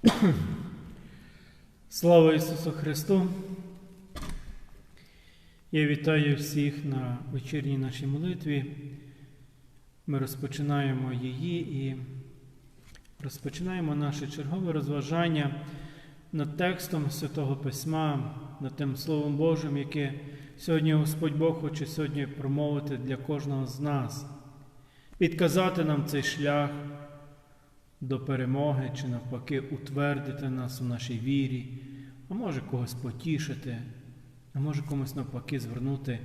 Слава Ісусу Христу! Я вітаю всіх на вечірній нашій молитві. Ми розпочинаємо її і розпочинаємо наше чергове розважання над текстом Святого Письма, над тим Словом Божим, яке сьогодні Господь Бог хоче сьогодні промовити для кожного з нас, підказати нам цей шлях до перемоги чи навпаки утвердити нас у нашій вірі, а може когось потішити, а може комусь навпаки звернути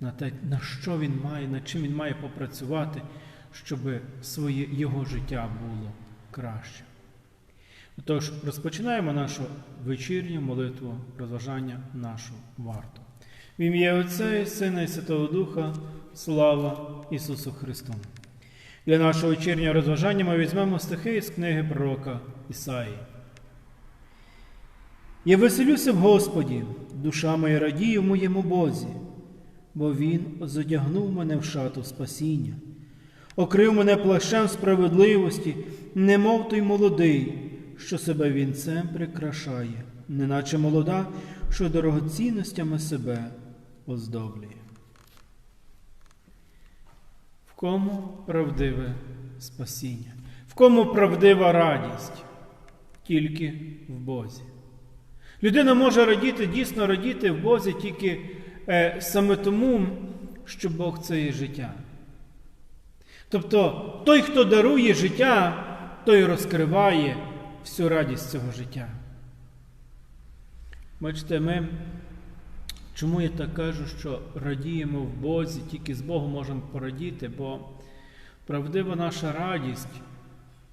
на те, на що він має, над чим він має попрацювати, щоб своє його життя було краще. Отож, розпочинаємо нашу вечірню молитву розважання нашу варту. В ім'я Отця і Сина і Святого Духа, слава Ісусу Христу! Для нашого вечірнього розважання ми візьмемо стихи з книги пророка Ісаї. Я веселюся в Господі, душа моя радіє в моєму Бозі, бо Він зодягнув мене в шату спасіння, окрив мене плащем справедливості, немов той молодий, що себе вінцем прикрашає, неначе молода, що дорогоцінностями себе оздоблює. Кому правдиве спасіння? В кому правдива радість? Тільки в Бозі. Людина може радіти, дійсно радіти в Бозі тільки е, саме тому, що Бог це є життя. Тобто той, хто дарує життя, той розкриває всю радість цього життя. Бачите, ми, чому я так кажу, що радіємо в Бозі, тільки з Богом можемо порадіти, бо правдива наша радість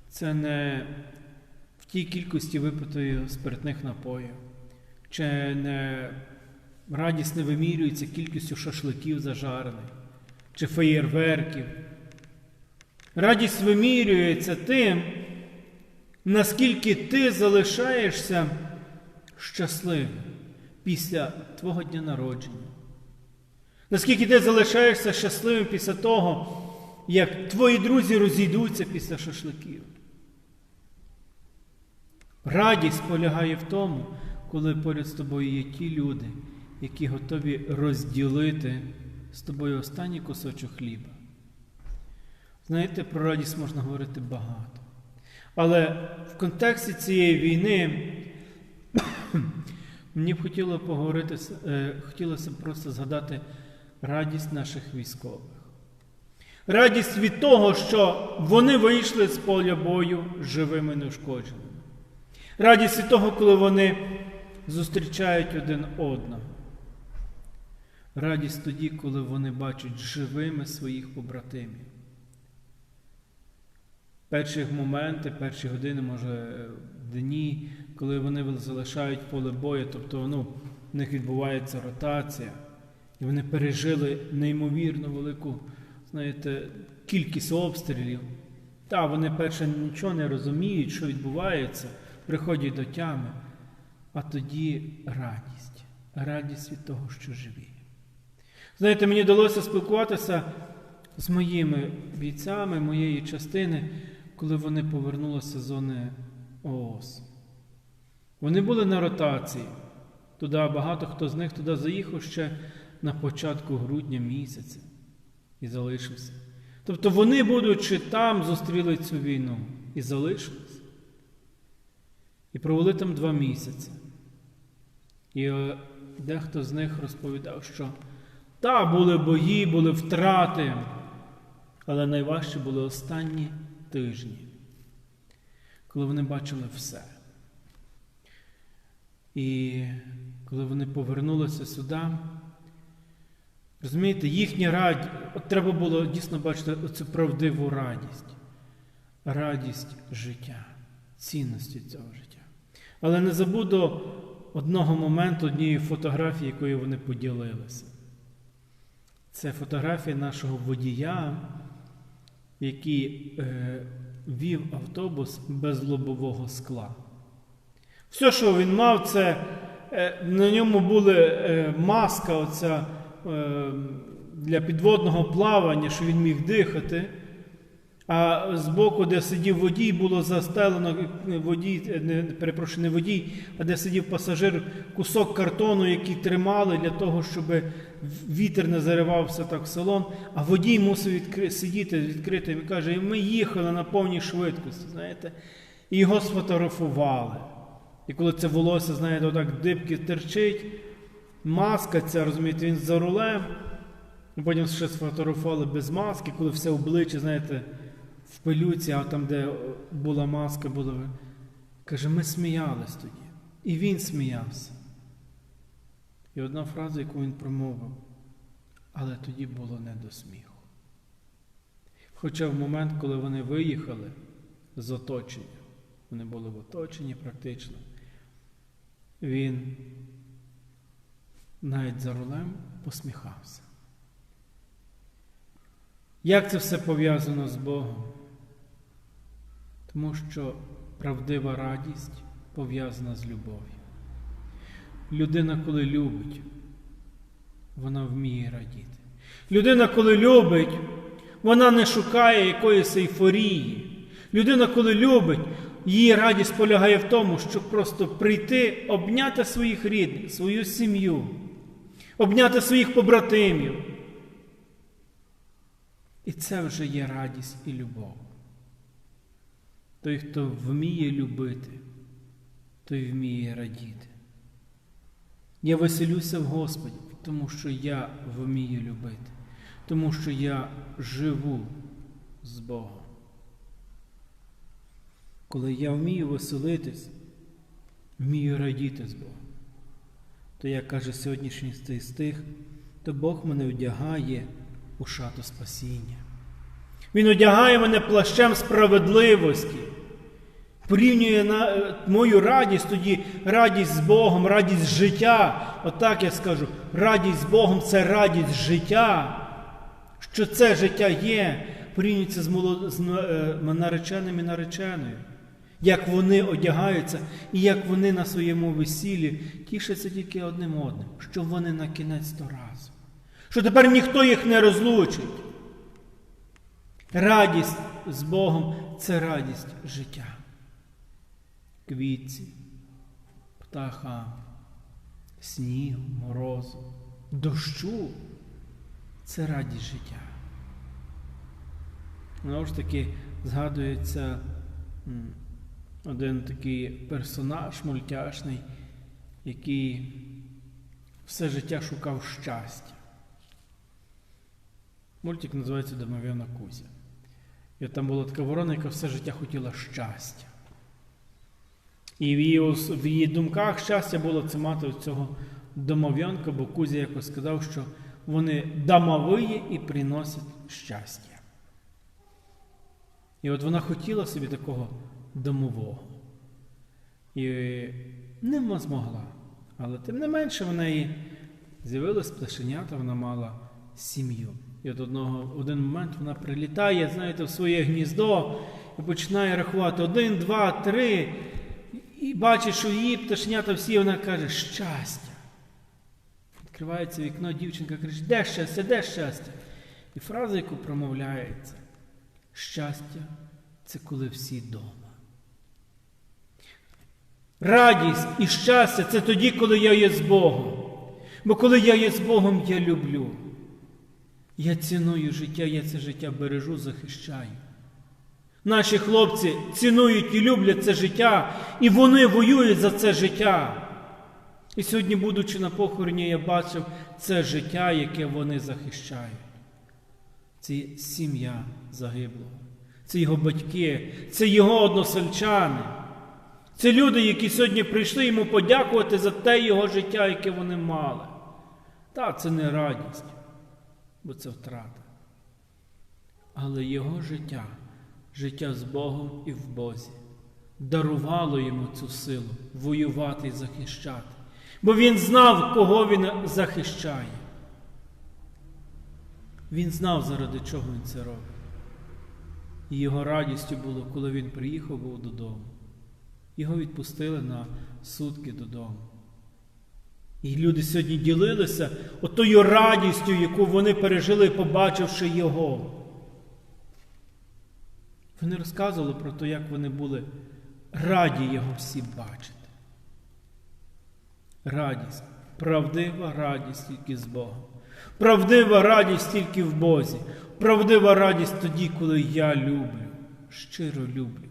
це не в тій кількості випитої спиртних напоїв, чи не радість не вимірюється кількістю шашликів зажарених, чи феєрверків. Радість вимірюється тим, наскільки ти залишаєшся щасливим після твого дня народження. Наскільки ти залишаєшся щасливим після того, як твої друзі розійдуться після шашликів. Радість полягає в тому, коли поряд з тобою є ті люди, які готові розділити з тобою останній кусочок хліба. Знаєте, про радість можна говорити багато. Але в контексті цієї війни мені б хотіло поговорити, е, хотілося б просто згадати радість наших військових. Радість від того, що вони вийшли з поля бою живими неушкодженими. Радість від того, коли вони зустрічають один одного. Радість тоді, коли вони бачать живими своїх побратимів. Перші моменти, перші години, може, дні, коли вони залишають поле бою, тобто ну, в них відбувається ротація, і вони пережили неймовірно велику знаєте, кількість обстрілів. Та, вони перше нічого не розуміють, що відбувається, приходять до тями, а тоді радість, радість від того, що живі. Знаєте, мені вдалося спілкуватися з моїми бійцями моєї частини, коли вони повернулися з зони ООС. Вони були на ротації. Туди багато хто з них туди заїхав ще на початку грудня місяця і залишився. Тобто вони, будучи там, зустріли цю війну і залишились. І провели там два місяці. І дехто з них розповідав, що та, були бої, були втрати, але найважче були останні тижні, коли вони бачили все. І коли вони повернулися сюди, розумієте, їхня радість, от треба було дійсно бачити оцю правдиву радість, радість життя, цінності цього життя. Але не забуду одного моменту, однієї фотографії, якою вони поділилися. Це фотографія нашого водія, який е, вів автобус без лобового скла. Все, що він мав, це е, на ньому була е, маска оця, е, для підводного плавання, що він міг дихати. А збоку, де сидів водій, було застелено водій, не, перепрошую, не водій, а де сидів пасажир, кусок картону, який тримали для того, щоб вітер не заривався так в салон. А водій мусив відкри... сидіти відкритим і каже, ми їхали на повній швидкості, знаєте, і його сфотографували. І коли це волосся, знаєте, отак дибки терчить, маска ця, розумієте, він за рулем. Потім ще сфотографували без маски, коли все обличчя, знаєте, в пилюці, а там, де була маска, було. Каже, ми сміялись тоді. І він сміявся. І одна фраза, яку він промовив, але тоді було не до сміху. Хоча в момент, коли вони виїхали з оточення, вони були в оточенні практично, він навіть за рулем посміхався. Як це все пов'язано з Богом? Тому що правдива радість пов'язана з любов'ю. Людина, коли любить, вона вміє радіти. Людина, коли любить, вона не шукає якоїсь ейфорії. Людина, коли любить, її радість полягає в тому, щоб просто прийти, обняти своїх рідних, свою сім'ю, обняти своїх побратимів. І це вже є радість і любов. Той, хто вміє любити, той вміє радіти. Я веселюся в Господі, тому що я вмію любити, тому що я живу з Богом. Коли я вмію веселитись, вмію радіти з Богом, то, як каже сьогоднішній стих, то Бог мене вдягає у шату спасіння. Він одягає мене плащем справедливості, порівнює на мою радість, тоді радість з Богом, радість життя. Отак я скажу, радість з Богом це радість життя. Що це життя є, порівнюється з, молод... з нареченим і нареченою. Як вони одягаються, і як вони на своєму весіллі тішаться тільки одним одним, що вони на кінець то разом що тепер ніхто їх не розлучить. Радість з Богом це радість життя. Квітці, птаха, снігу, морозу, дощу це радість життя. Знову ж таки, згадується один такий персонаж мультяшний, який все життя шукав щастя. Мультик називається Домов'яна Кузя. І там була така ворона, яка все життя хотіла щастя. І в її, в її думках щастя було це мати цього домов'янка, бо Кузя якось сказав, що вони домовиє і приносять щастя. І от вона хотіла собі такого домового. І не змогла. Але тим не менше в неї з'явилось пташенята, вона мала сім'ю. І от одного, один момент вона прилітає, знаєте, в своє гніздо і починає рахувати один, два, три. І бачить, що її пташнята всі, вона каже, щастя. Відкривається вікно, дівчинка каже, де щастя, де щастя? І фраза, яку промовляється, щастя це коли всі вдома. Радість і щастя це тоді, коли я є з Богом. Бо коли я є з Богом, я люблю. Я ціную життя, я це життя бережу, захищаю. Наші хлопці цінують і люблять це життя, і вони воюють за це життя. І сьогодні, будучи на похороні, я бачив це життя, яке вони захищають. Це сім'я загиблого, це його батьки, це його односельчани. Це люди, які сьогодні прийшли йому подякувати за те його життя, яке вони мали. Так, це не радість бо це втрата. Але його життя, життя з Богом і в Бозі, дарувало йому цю силу воювати і захищати. Бо він знав, кого він захищає. Він знав, заради чого він це робить. І його радістю було, коли він приїхав був додому. Його відпустили на сутки додому. І люди сьогодні ділилися отою радістю, яку вони пережили, побачивши Його. Вони розказували про те, як вони були раді його всі бачити. Радість, правдива радість тільки з Богом. Правдива радість тільки в Бозі. Правдива радість тоді, коли я люблю, щиро люблю.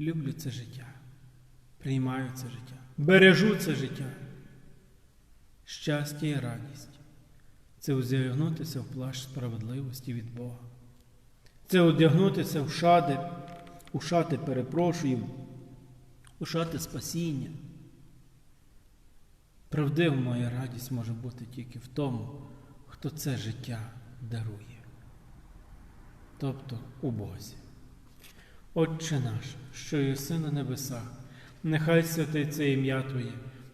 Люблю це життя. Приймаю це життя. Бережу це життя. Щастя і радість це одягнутися в плащ справедливості від Бога. Це одягнутися в шати, у шати перепрошую, у шати спасіння. Правдива моя радість може бути тільки в тому, хто це життя дарує, тобто у Бозі. Отче наш, що єси на небесах, нехай святиться ім'я Твоє,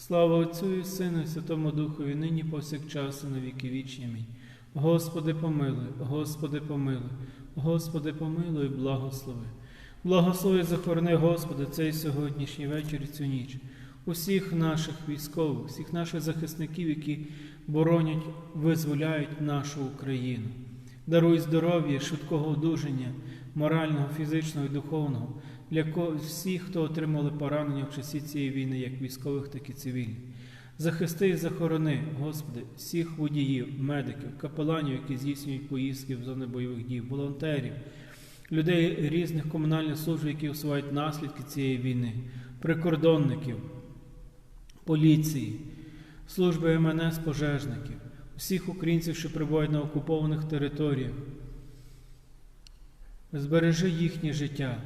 Слава Отцю і Сину, і Святому Духові, нині повсякчас і на віки вічні. Господи, помилуй, Господи, помилуй, Господи, помилуй, благослови. Благослови, захорони, Господи, цей сьогоднішній вечір і цю ніч. Усіх наших військових, всіх наших захисників, які боронять, визволяють нашу Україну. Даруй здоров'я, швидкого одужання, морального, фізичного і духовного для всіх, хто отримали поранення в часі цієї війни, як військових, так і цивільних. Захисти і захорони, Господи, всіх водіїв, медиків, капеланів, які здійснюють поїздки в зони бойових дій, волонтерів, людей різних комунальних служб, які усувають наслідки цієї війни, прикордонників, поліції, служби МНС, пожежників, всіх українців, що перебувають на окупованих територіях. Збережи їхнє життя,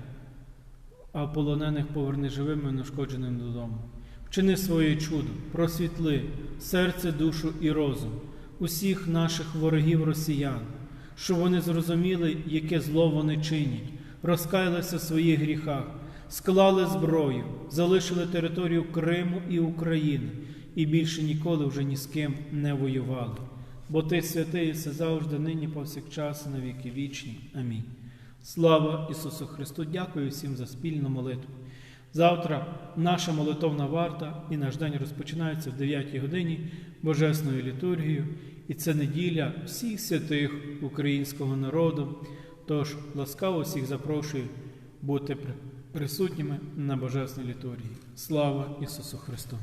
а полонених поверни живими і нашкодженим додому. Вчини своє чудо, просвітли серце, душу і розум усіх наших ворогів росіян, щоб вони зрозуміли, яке зло вони чинять, розкаялися в своїх гріхах, склали зброю, залишили територію Криму і України і більше ніколи вже ні з ким не воювали. Бо ти святий все завжди, нині, повсякчас, на віки вічні. Амінь. Слава Ісусу Христу! Дякую всім за спільну молитву. Завтра наша молитовна варта і наш день розпочинається в 9 годині Божесною літургією, і це неділя всіх святих українського народу. Тож ласкаво всіх запрошую бути присутніми на Божесній літургії. Слава Ісусу Христу!